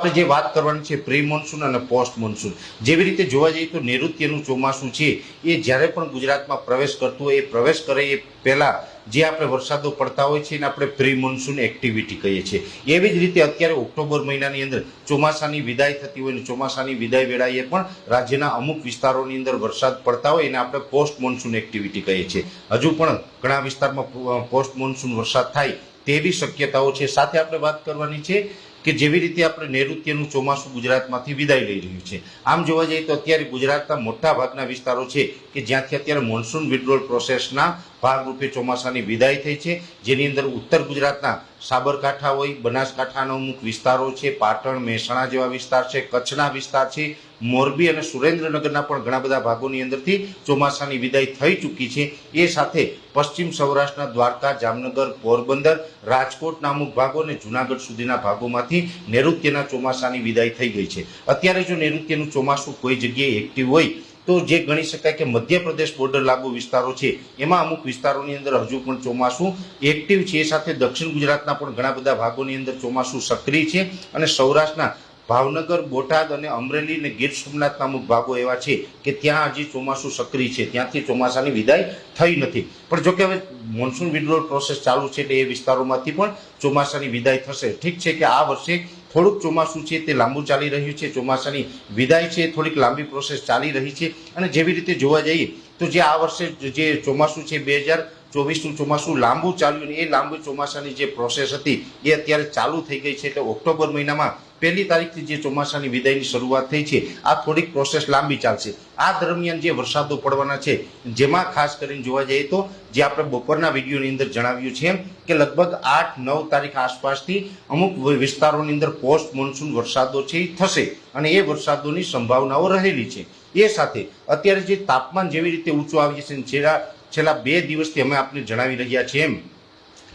આપણે જે વાત કરવાની છે પ્રી મોન્સૂન અને પોસ્ટ મોન્સૂન જેવી રીતે જોવા જઈએ તો નૈઋત્યનું ચોમાસું છે, એ જ્યારે પણ ગુજરાતમાં પ્રવેશ કરતું હોય, એ પ્રવેશ કરે એ પહેલાં જે આપણે વરસાદો પડતા હોય છે એને આપણે પ્રી મોન્સૂન એક્ટિવિટી કહીએ છીએ. એવી જ રીતે અત્યારે ઓક્ટોબર મહિનાની અંદર ચોમાસાની વિદાય થતી હોય અને ચોમાસાની વિદાય વેળાએ પણ રાજ્યના અમુક વિસ્તારોની અંદર વરસાદ પડતા હોય એને આપણે પોસ્ટ મોન્સૂન એક્ટિવિટી કહીએ છીએ. હજુ પણ ઘણા વિસ્તારમાં પોસ્ટ મોન્સૂન વરસાદ થાય તેવી શક્યતાઓ છે. સાથે આપણે વાત કરવાની છે કે જેવી રીતે આપણે નૈઋત્યનું ચોમાસું ગુજરાતમાંથી વિદાય લઈ રહ્યું છે. આમ જોવા જઈએ તો અત્યારે ગુજરાતના મોટા ભાગના વિસ્તારો છે કે જ્યાંથી અત્યારે મોન્સૂન વિડ્રોલ પ્રોસેસના ભાગરૂપે ચોમાસાની વિદાય થઈ છે. જેની અંદર ઉત્તર ગુજરાતના સાબરકાંઠા હોય, બનાસકાંઠાના અમુક વિસ્તારો છે, પાટણ, મહેસાણા જેવા વિસ્તાર છે, કચ્છના વિસ્તાર છે, મોરબી અને સુરેન્દ્રનગરના પણ ઘણા બધા ભાગોની અંદરથી ચોમાસાની વિદાય થઈ ચૂકી છે. એ સાથે પશ્ચિમ સૌરાષ્ટ્રના દ્વારકા, જામનગર, પોરબંદર રાજકોટના અમુક ભાગો અને જુનાગઢ સુધીના ભાગોમાંથી નૈઋત્યના ચોમાસાની વિદાય થઈ ગઈ છે. અત્યારે જો નૈઋત્યનું ચોમાસું કોઈ જગ્યાએ એક્ટિવ હોય તો જે ગણી શકાય કે મધ્યપ્રદેશ બોર્ડર લાગુ વિસ્તારો છે, એમાં અમુક વિસ્તારોની અંદર હજુ પણ ચોમાસું એક્ટિવ છે. એ સાથે દક્ષિણ ગુજરાતના પણ ઘણા બધા ભાગોની અંદર ચોમાસું સક્રિય છે અને સૌરાષ્ટ્રના ભાવનગર, બોટાદ અને અમરેલી અને ગીર સોમનાથના અમુક ભાગો એવા છે કે ત્યાં હજી ચોમાસું સક્રિય છે. ત્યાંથી ચોમાસાની વિદાય થઈ નથી. પણ જો કે હવે મોન્સૂન વિડ્રોલ પ્રોસેસ ચાલુ છે એટલે એ વિસ્તારોમાંથી પણ ચોમાસાની વિદાય થશે. ઠીક છે કે આ વર્ષે થોડુંક ચોમાસું છે તે લાંબુ ચાલી રહ્યું છે, ચોમાસાની વિદાય છે, થોડીક લાંબી પ્રોસેસ ચાલી રહી છે. અને જેવી રીતે જોવા જઈએ તો જે આ વર્ષે જે ચોમાસું છે બે હજાર ચોવીસનું ચોમાસું લાંબુ ચાલ્યું એ લાંબુ ચોમાસાની જે પ્રોસેસ હતી એ અત્યારે ચાલુ થઈ ગઈ છે. એટલે ઓક્ટોબર મહિનામાં પહેલી તારીખથી જે ચોમાસાની વિદાયની શરૂઆત થઈ છે, આ થોડીક પ્રોસેસ લાંબી ચાલશે. આ દરમિયાન જે વરસાદો પડવાના છે, જેમાં ખાસ કરીને જોવા જઈએ તો, જે આપણે બપોરના વિડીયોની અંદર જણાવ્યું છે કે લગભગ આઠ, નવ તારીખ આસપાસથી અમુક વિસ્તારોની અંદર પોસ્ટ મોન્સૂન વરસાદો છે એ થશે અને એ વરસાદોની સંભાવનાઓ રહેલી છે. એ સાથે અત્યારે જે તાપમાન જેવી રીતે ઊંચું આવી છે છેલ્લા છેલ્લા બે દિવસથી અમે આપને જણાવી રહ્યા છીએ એમ,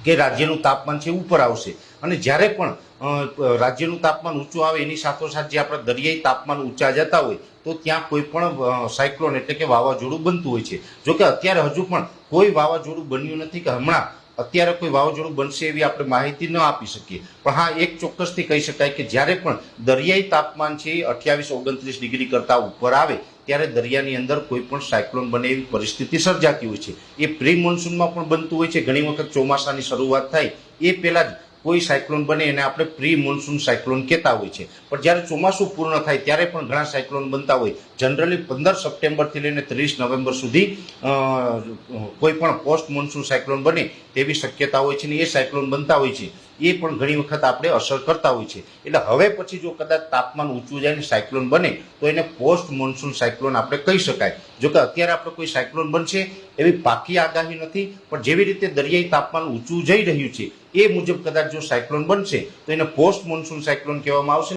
કે રાજ્યનું તાપમાન છે ઉપર આવશે. અને જ્યારે પણ રાજ્યનું તાપમાન ઊંચું આવે એની સાથોસાથ જે આપણા દરિયાઈ તાપમાન ઊંચા જતા હોય, તો ત્યાં કોઈ પણ સાયક્લોન એટલે કે વાવાઝોડું બનતું હોય છે. જોકે અત્યારે હજુ પણ કોઈ વાવાઝોડું બન્યું નથી કે હમણાં અત્યારે કોઈ વાવાઝોડું બનશે એવી આપણે માહિતી ન આપી શકીએ. પણ હા, એક ચોક્કસથી કહી શકાય કે જ્યારે પણ દરિયાઈ તાપમાન છે એ અઠ્યાવીસ ઓગણત્રીસ ડિગ્રી કરતાં ઉપર આવે, ત્યારે દરિયાની અંદર કોઈ પણ સાયક્લોન બને એવી પરિસ્થિતિ સર્જાતી હોય છે. એ પ્રી મોન્સૂનમાં પણ બનતું હોય છે. ઘણી વખત ચોમાસાની શરૂઆત થાય, એ પહેલાં જ કોઈ સાયક્લોન બને એને આપણે પ્રી મોન્સૂન સાયક્લોન કહેતા હોય છે. પણ જ્યારે ચોમાસું પૂર્ણ થાય ત્યારે પણ ઘણા સાયક્લોન બનતા હોય. જનરલી પંદર સપ્ટેમ્બરથી લઈને ત્રીસ નવેમ્બર સુધી કોઈ પણ પોસ્ટ મોન્સૂન સાયક્લોન બને તેવી શક્યતા હોય છે ને એ સાયક્લોન બનતા હોય છે. એ પણ ઘણી વખત આપણે અસર કરતા હોય છે. એટલે હવે પછી જો કદાચ તાપમાન ઊંચું જાય ને સાયક્લોન બને, તો એને પોસ્ટ મોન્સૂન સાયક્લોન આપણે કહી શકાય. જો કે અત્યારે આપણે કોઈ સાયક્લોન બનશે એવી પાકી આગાહી નથી, પણ જેવી રીતે દરિયાઈ તાપમાન ઊંચું જઈ રહ્યું છે એ મુજબ કદાચ જો સાયક્લોન બનશે તો એને પોસ્ટ મોન્સૂન સાયક્લોન કહેવામાં આવશે.